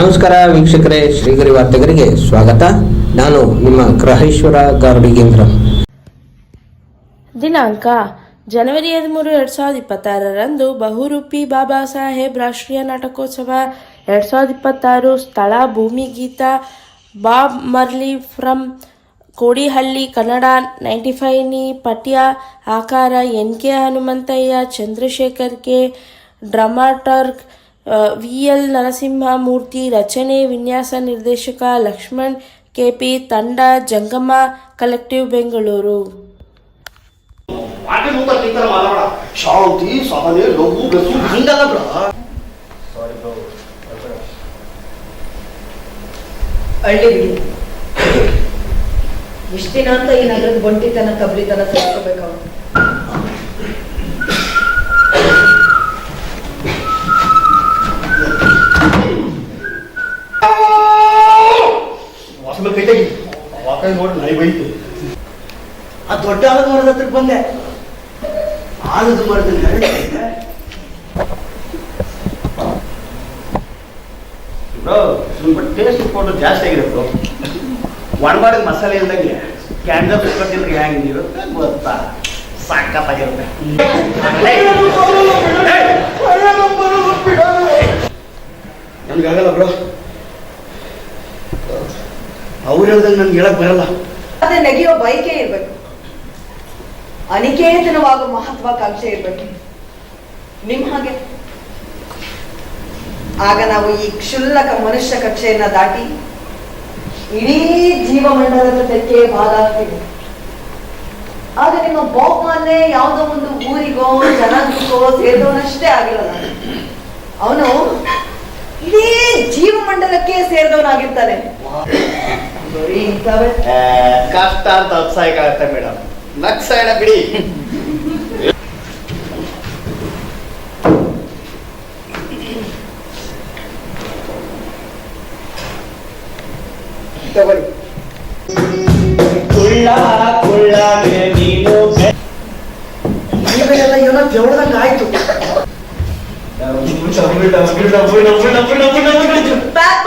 ನಮಸ್ಕಾರ ವೀಕ್ಷಕರೇ, ಶ್ರೀಗರಿ ವಾರ್ತೆಗರಿಗೆ ಸ್ವಾಗತ. ನಾನು ನಿಮ್ಮ ಗ್ರಹೇಶ್ವರ ಗಾರುಡಿಗೇಂದ್ರ. ದಿನಾಂಕ, ಜನವರಿ ಹದಿಮೂರು ಎರಡ್ ಸಾವಿರದ ಇಪ್ಪತ್ತಾರರಂದು ಬಹುರೂಪಿ ಬಾಬಾ ಸಾಹೇಬ್ ರಾಷ್ಟ್ರೀಯ ನಾಟಕೋತ್ಸವ. ಎರಡ್ ಸಾವಿರದ ಇಪ್ಪತ್ತಾರು ಸ್ಥಳ, Bhoomi Geetha, Bob Marley from Kodihalli, Kannada, ninety five ನಿ ಪಠ್ಯ ಆಕಾರ N K Hanumanthaiah, Chandrashekar K dramaturg V L Narasimhamurthy ರಚನೆ ವಿನ್ಯಾಸ ನಿರ್ದೇಶಕ ಲಕ್ಷ್ಮಣ್ ಕೆಪಿ ತಂಡ ಜಂಗಮ ಕಲೆಕ್ಟಿವ್ ಬೆಂಗಳೂರು. ಶಾಂತಿ ಸಹನೆ ಲಘು ಬೆಸು ಹಂಗಲ್ಲ ಬ್ರ ಹಳ್ಳಿ ಬಿಡಿ ಇಷ್ಟ ದಿನ ಅಂತ ಈ ನಗರದ ಬಂಟಿತನ ಕಬ್ರಿತನ ಸೇರ್ಕೋಬೇಕು ಅವನು. ವಾಸನ ತೆಗಿ ವಾಕಾಯಿ ನೋಡಿ ನಾಯಿ ಬೈತು. ಆ ದೊಡ್ಡ ಆಲದ ಮರದ ಹತ್ರಕ್ಕೆ ಬಂದೆ. ಆಲದ ಮರದ ನೆರಳು ಬ್ರೋ ಸ್ವಲ್ಪ ಟೇಸ್ಟ್ ಕೊಟ್ಟು ಜಾಸ್ತಿ ಆಗಿದೆ ಬ್ರೋ. ಒಣಮಾಡಿದ ಮಸಾಲೆ ಇಲ್ದಂಗೆ. ಕ್ಯಾಂಡಲ್ ಹ್ಯಾಂಗ್ ಹೆಂಗಿರುತ್ತೆ ಗೊತ್ತಾ? ಸಾಕತ್ತಾಗಿರುತ್ತೆ ಆಗಲ್ಲ ಬ್ರೋ. ಹೇಳ್ದಂಗೆ ನನ್ಗೆ ಹೇಳಕ್ ಬರಲ್ಲ. ಅದೇ ನೆಗೆಯೋ ಬಯಕೆ ಇರ್ಬೇಕು. ಅನಿಕೇತನವಾಗೋ ಮಹತ್ವಾಕಾಂಕ್ಷೆ ಇರ್ಬೇಕು. ನಿಮ್ ಹಾಗೆ. ಆಗ ನಾವು ಈ ಕ್ಷುಲ್ಲಕ ಮನುಷ್ಯ ಕಕ್ಷೆಯನ್ನ ದಾಟಿ ಇಡೀ ಜೀವಮಂಡಲದ ತೆಕ್ಕೆ ಭಾಗ ಆಗ ನಿಮ್ಮ ಬಹುಮಾನ್ಯ ಯಾವುದೋ ಒಂದು ಊರಿಗೋ ಜನಾಂಗಕ್ಕೋ ಸೇರಿದವನಷ್ಟೇ ಆಗಿಲ್ಲ ನಾನು. ಅವನು ಇಡೀ ಜೀವಮಂಡಲಕ್ಕೆ ಸೇರಿದವನಾಗಿರ್ತಾನೆ. ಬರೀ ಇಂಥವೇ ಕಷ್ಟ ಅಂತ ಅಸಹಾಯಕಾಗತ್ತೆ ಮೇಡಮ್. ನಕ್ಸಾಯಣ ಬಿಡಿ. ತಗೊಳ್ಳಿ. ನೀವೆಲ್ಲ ಏನೋ ಜವಳದಂಗ ಆಯ್ತು. ಪ್ಯಾಕ್